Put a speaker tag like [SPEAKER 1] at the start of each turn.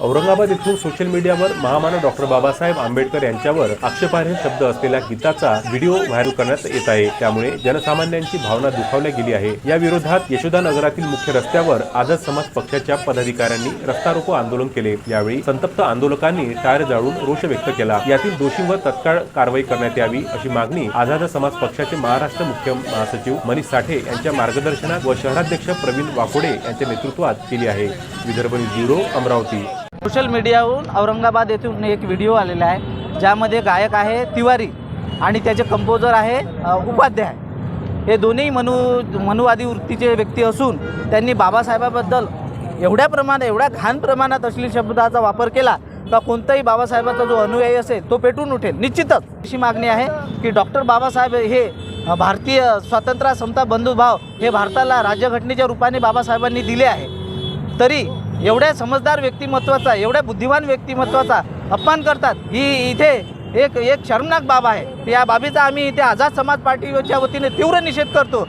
[SPEAKER 1] औरंगाबाद येथून सोशल मीडियावर महामानव डॉक्टर बाबासाहेब आंबेडकर यांच्यावर आक्षेपार्ह शब्द असलेल्या गीताचा व्हिडिओ व्हायरल करण्यात येत आहे. त्यामुळे जनसामान्यांची भावना दुखावल्या गेली आहे. या विरोधात यशोदा नगरातील मुख्य रस्त्यावर आझाद समाज पक्षाच्या पदाधिकाऱ्यांनी रस्ता रोको आंदोलन केले. यावेळी संतप्त आंदोलकांनी टायर जाळून रोष व्यक्त केला. यातील दोषींवर तत्काळ कारवाई करण्यात यावी अशी मागणी आझाद समाज पक्षाचे महाराष्ट्र मुख्य महासचिव मनीष साठे यांच्या मार्गदर्शनात व शहराध्यक्ष प्रवीण वाकोडे यांच्या नेतृत्वात केली आहे. Vidarbha news bureau Amravati.
[SPEAKER 2] Social मीडियाहून Aurangabad येथून एक व्हिडिओ आलेला आहे ज्यामध्ये गायक आहे तिवारी आणि त्याचे कंपोजर आहे उपाध्याय. हे दोन्ही मनु मनुवादी वृत्तीचे व्यक्ती असून त्यांनी बाबासाहेबाबद्दल एवढ्या प्रमाणात एवढ्या घाण प्रमाणात अश्लील शब्दाचा वापर केला का कोणताही बाबासाहेबाचा जो अनुयायी असेल तो पेटून उठेल. निश्चितच अशी मागणी आहे की डॉक्टर बाबासाहेब हे भारतीय स्वातंत्र्य समता बंधुभाव हे भारताला राज्यघटनेच्या रूपाने बाबासाहेबांनी दिले आहे. तरी एवढ्या समजदार व्यक्तिमत्वाचा एवढ्या बुद्धिमान व्यक्तिमत्वाचा अपमान करतात. ही इथे एक एक शर्मनाक बाब आहे. या बाबीचा आम्ही इथे आझाद समाज पार्टीच्या वतीने तीव्र निषेध करतो.